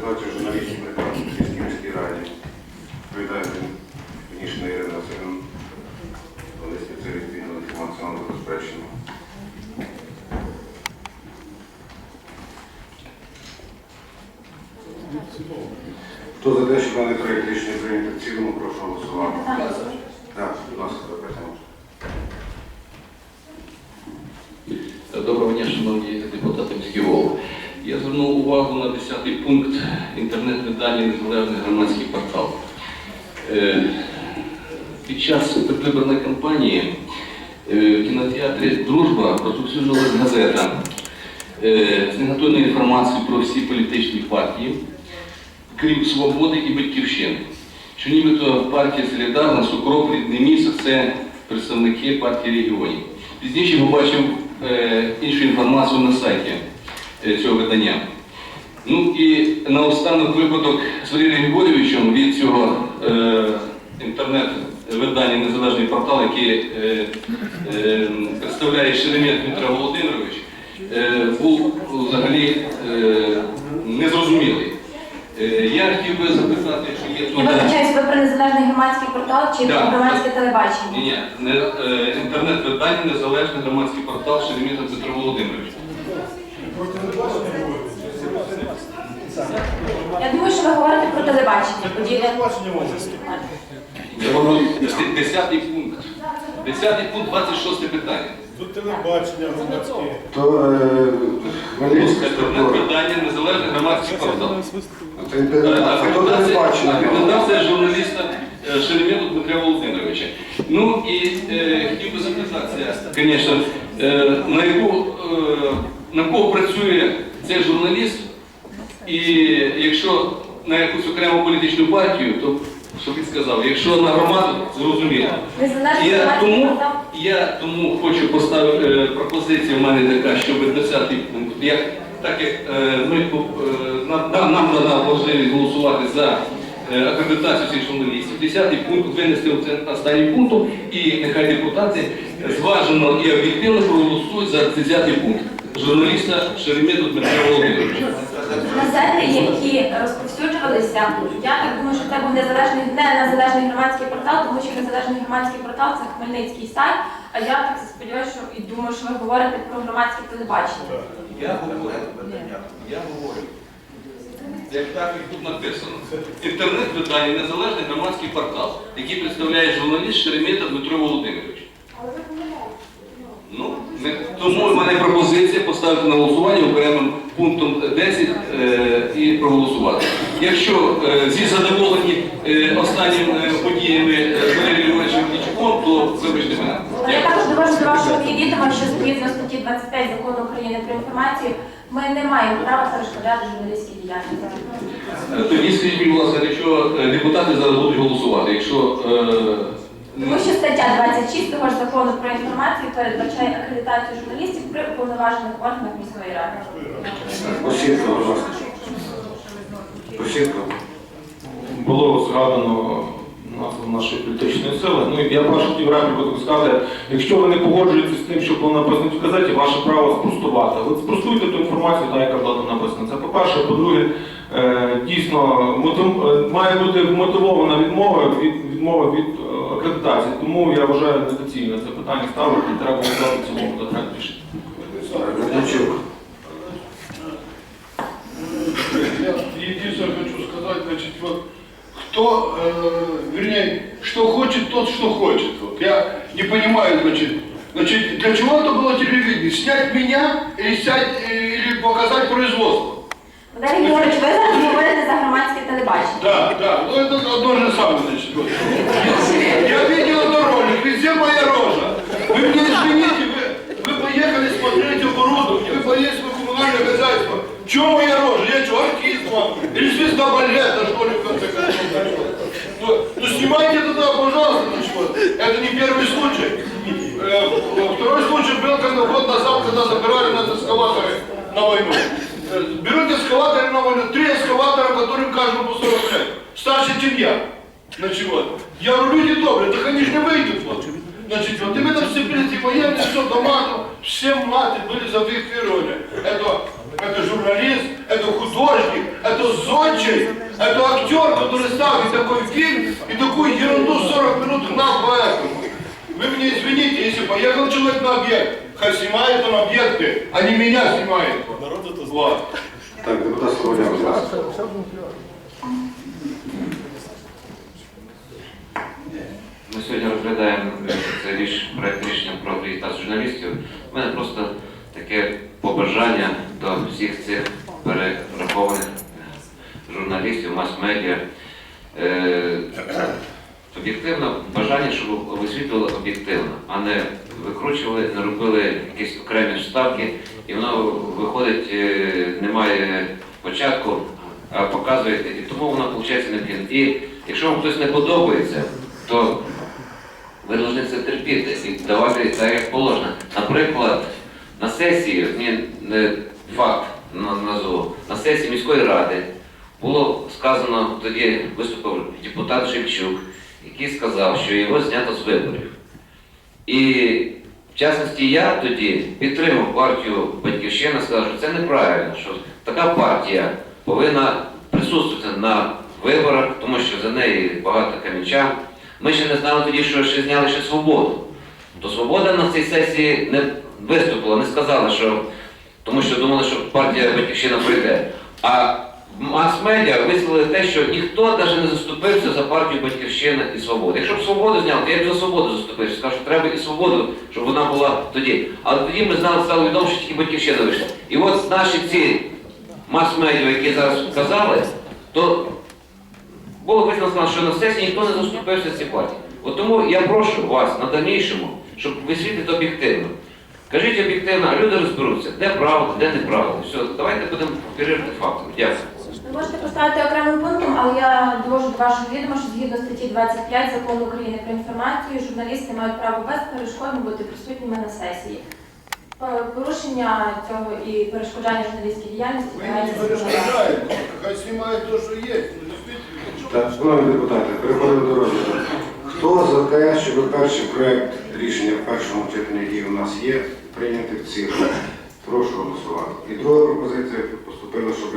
акредитацію журналістів при Київській міській раді. Відповідає Вінішна Ірина Васильівна. Вони спеціаліст відділу інформаційного забезпечення. Хто за те, що даний проєкт рішення прийнято в цілому, прошу голосувати. Так, будь ласка, запитання. Доброго дня, шановні. Я звернув увагу на 10-й пункт інтернет-видання Незалежний громадський портал. Е, Під час предвиборної кампанії е, в кінотеатрі Дружба розповсюджувалась газета е, з негативною інформацією про всі політичні партії, крім свободи і батьківщини. Що нібито партія Солідарність, Укроп, Рідне місто це представники партії регіонів. Пізніше побачив іншу інформацію на сайті цього видання. Ну і наостанок випадок з Валерієм Григорьовичем від цього е, інтернет-видання Незалежний портал, який е, е, представляє Шеремет Дмитро Володимирович, е, був взагалі е, незрозумілий. Е, я хотів би запитати, чи є Я тут... вибачаюсь, ви про незалежний громадський портал чи Да. про громадське телебачення? Ні, ні, не, е, інтернет-видання Незалежний громадський портал Шеремета Дмитро Володимирович. Я думаю, що ви говорите про телебачення. Поділля. Це воно 10 пункт. 10 пункт, 26 питання. Тут телебачення громадське. То е, Хмельницька структура. Незалежний громадський портал. Акредитація журналіста е, Шеремету Дмитра Володимировича. Ну і е, хотів би запитатися, звісно, на яку на кого працює цей журналіст, і якщо на якусь окрему політичну партію, то що він сказав, якщо на громаду, зрозуміло. Я тому, я тому хочу поставити е, пропозицію в мене така, щоб 10-й пункт. Як, так як е, ми е, нам, нам дана можливість голосувати за акредитацію цих журналістів, 10-й пункт винести останній пункт, і нехай депутати зважено і об'єктивно проголосують за 10 пункт журналіста Шеремету Дмитра Володимировича. Газети, які розповсюджувалися, я так думаю, що це був незалежний, не незалежний громадський портал, тому що незалежний громадський портал це хмельницький сайт. А я так сподіваюся, що і думаю, що ви говорите про громадське телебачення. Я говорю, я говорю. Як так і тут написано. Інтернет-видання Незалежний громадський портал, який представляє журналіст Шеремета Дмитро Володимирович. Ну, не- тому в мене пропозиція поставити на голосування окремим пунктом 10 е, і проголосувати. Якщо е, зі задоволені е, останніми подіями з Валерієм Львовичем Дічуком, то вибачте мене. Я також довожу до вашого відома, що згідно статті 25 закону України про інформацію, ми не маємо права перешкоджати журналістській діяльності. Тоді скажіть, будь ласка, якщо депутати зараз будуть голосувати, якщо Тому що стаття 26 того ж закону про інформацію передбачає акредитацію журналістів при уповноважених органах міської ради. Осінка, будь ласка. Осінка. Було згадано назву нашої політичної сили. Ну, і я прошу хотів репліку таку сказати, якщо ви не погоджуєтеся з тим, що було написано в газеті, ваше право спростувати. От спростуйте ту інформацію, та, яка була там написана. Це по-перше, по-друге, е, дійсно мотив- е, має бути мотивована відмова від відмова від е, акредитації. Тому я вважаю недоцільно це питання ставити і треба голосувати в цілому, то треба рішити. Медведчук. Я единственное хочу сказать, значит, вот кто, э, вернее, что хочет, тот что хочет. Вот. Я не понимаю, значит, значит, для чего это было телевидение? Снять меня или, снять, э, или показать производство? Валерій Григорович, ви зараз говорите за громадське телебачення. Да, да, ну это одно же самое, значит. вот. Чего моя рожа? Я что, артист вам? Или звезда балета, что ли, в конце концов? Ну, ну снимайте тогда, пожалуйста, ну что, это не первый случай. Э, Второй случай был, когда год назад, когда забирали нас эскалаторы на войну. Э, Берут эскалаторы на войну, три эскалатора, которым каждому по 40 лет. Старше, чем я. Значит, вот. Я говорю, люди добрые, так они же не выйдут. Вот. Значит, вот именно все эти военные, все дома, ну, все маты были зафиксированы. Это, это журналист, это художник, это зо Зодчий – это актер, который ставит такой фильм и такую ерунду 40 минут гнал по этому. Вы мне извините, если поехал человек на объект, хай снимает он объекты, а не меня снимает. Вот. Так, депутат Слободян, будь ласка. Ми сьогодні розглядаємо е, це ріш, проект рішення про акредитацію журналістів. У мене просто таке побажання до всіх цих перерахованих е, журналістів, мас-медіа. Е, Об'єктивно бажання, щоб висвітлювали об'єктивно, а не викручували, не робили якісь окремі вставки, і воно виходить, е, немає початку, а показуєте, і тому воно виходить необхідно. І якщо вам хтось не подобається, то ви повинні це терпіти і давати так, як положено. Наприклад, на сесії, ні, не факт на- назву, на сесії міської ради було сказано, тоді виступив депутат Шевчук, який сказав, що його знято з виборів. І в частності я тоді підтримав партію Батьківщина, сказав, що це неправильно, що така партія повинна присутствувати на виборах, тому що за неї багато камінчан. Ми ще не знали тоді, що ще зняли ще свободу. То свобода на цій сесії не виступила, не сказала, що тому що думали, що партія Батьківщина прийде. А мас-медіа висловили те, що ніхто навіть не заступився за партію Батьківщина і Свобода. Якщо б свободу зняли, то я б за свободу заступився. Сказав, що треба і свободу, щоб вона була тоді. Але тоді ми знали, стало відомо, що тільки Батьківщина вийшла. І от наші ці мас-медіа, які зараз казали, то було висновлено, що на сесії ніхто не заступився з цій партії. От тому я прошу вас на дальнішому, щоб висвітлити об'єктивно. Кажіть об'єктивно, а люди розберуться, де правда, де неправда. Все, давайте будемо перевірити фактами. Дякую. Ви можете поставити окремим пунктом, але я довожу до вашого відома, що згідно статті 25 закону України про інформацію, журналісти мають право безперешкодно бути присутніми на сесії. Порушення цього і перешкоджання журналістській діяльності Мы не перешкоджаем, хай то, что есть. Ну, Так, шановні депутати, переходимо до розгляду. Хто за те, щоб перший проект рішення в першому читанні, які у нас є, прийняти в цілому? Прошу голосувати. І друга пропозиція поступила, щоб